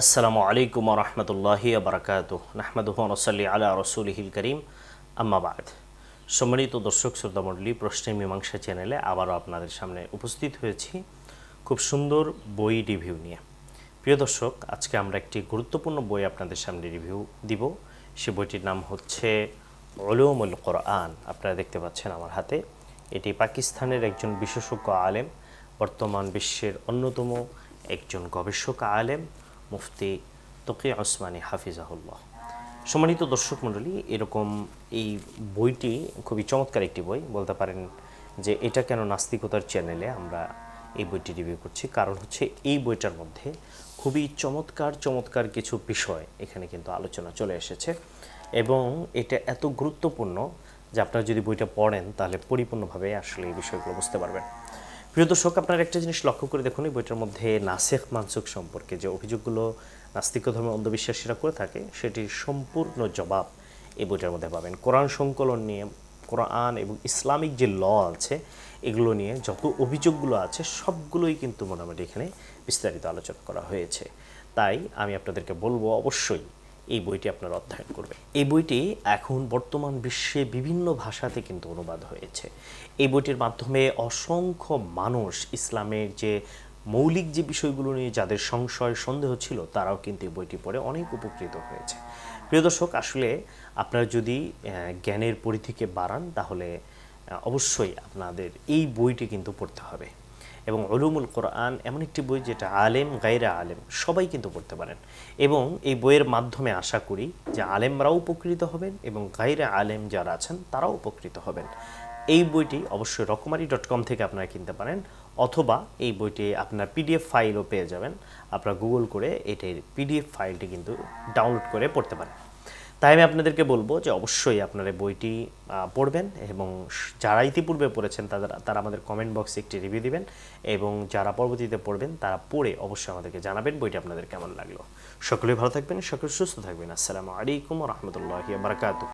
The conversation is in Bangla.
আসসালামু আলাইকুম রহমতুল্লাহি বারকাত নাহমাদুহ নসল্লি আলা রসুলহিল করিম। আম্মাবাদ সম্মানিত দর্শক শ্রোতামণ্ডলী প্রশ্নের মীমাংসা চ্যানেলে আবারও আপনাদের সামনে উপস্থিত হয়েছি খুব সুন্দর বই রিভিউ নিয়ে। প্রিয় দর্শক, আজকে আমরা একটি গুরুত্বপূর্ণ বই আপনাদের সামনে রিভিউ দিব। সে বইটির নাম হচ্ছে অলুমুল কোরআন। আপনারা দেখতে পাচ্ছেন আমার হাতে। এটি পাকিস্তানের একজন বিশেষজ্ঞ আলেম, বর্তমান বিশ্বের অন্যতম একজন গবেষক আলেম। মুফতি তকি ওসমানী হাফিজাহুল্লাহ। সম্মানিত দর্শক মণ্ডলী, এরকম এই বইটি, খুবই চমৎকার একটি বই, বলতে পারেন যে এটা কেন নাস্তিকতার চ্যানেলে আমরা এই বইটি রিভিউ করছি। কারণ হচ্ছে এই বইটার মধ্যে খুবই চমৎকার চমৎকার কিছু বিষয় এখানে কিন্তু আলোচনা চলে এসেছে। এবং এটা এত গুরুত্বপূর্ণ যে আপনারা যদি বইটা পড়েন, তাহলে পরিপূর্ণভাবে আসলে এই বিষয়গুলো বুঝতে পারবেন। প্রিয় দর্শক, আপনারা একটা জিনিস লক্ষ্য করে দেখুন, এই বইটার মধ্যে নাসেখ মানসুখ সম্পর্কে যে অভিযোগগুলো নাস্তিক ধর্মের অন্ধবিশ্বাসীরা করে থাকে সেটির সম্পূর্ণ জবাব এই বইটার মধ্যে পাবেন। কোরআন সংকলন নিয়ে, কোরআন এবং ইসলামিক যে ল আছে, এগুলো নিয়ে যত অভিযোগগুলো আছে, সবগুলোই কিন্তু মোটামুটি এখানে বিস্তারিত আলোচনা করা হয়েছে। তাই আমি আপনাদেরকে বলব অবশ্যই এই বইটি আপনারা অধ্যয়ন করবেন। এই বইটি এখন বর্তমান বিশ্বে বিভিন্ন ভাষাতে কিন্তু অনুবাদ হয়েছে। এই বইটির মাধ্যমে অসংখ্য মানুষ ইসলামের যে মৌলিক যে বিষয়গুলো নিয়ে যাদের সংশয়, সন্দেহ ছিল, তারাও কিন্তু এই বইটি পড়ে অনেক উপকৃত হয়েছে। প্রিয় দর্শক, আসলে আপনারা যদি জ্ঞানের পরিধিকে বাড়ান, তাহলে অবশ্যই আপনাদের এই বইটি কিন্তু পড়তে হবে। এবং অলুমুল কোরআন এমন একটি বই যেটা আলেম গায়রা আলেম, সবাই কিন্তু পড়তে পারেন। এবং এই বইয়ের মাধ্যমে আশা করি যে আলেমরাও উপকৃত হবেন এবং গায়রা আলেম যারা আছেন তারাও উপকৃত হবেন। এই বইটি অবশ্যই রকমারি ডট কম থেকে আপনারা কিনতে পারেন অথবা এই বইটি আপনার পিডিএফ ফাইলও পেয়ে যাবেন। আপনারা গুগল করে এটির পিডিএফ ফাইলটি কিন্তু ডাউনলোড করে পড়তে পারেন। তাই আমি আপনাদেরকে বলব যে অবশ্যই আপনারা বইটি পড়বেন এবং যারা ইতিপূর্বে পড়েছেন তাদের, তারা আমাদের কমেন্ট বক্সে একটি রিভিউ দিবেন এবং যারা পরবর্তীতে পড়বেন তারা পড়ে অবশ্যই আমাদেরকে জানাবেন বইটি আপনাদের কেমন লাগল। সকলেই ভালো থাকবেন, সকলে সুস্থ থাকবেন। আসসালামু আলাইকুম রহমতুল্লাহ বারকাতু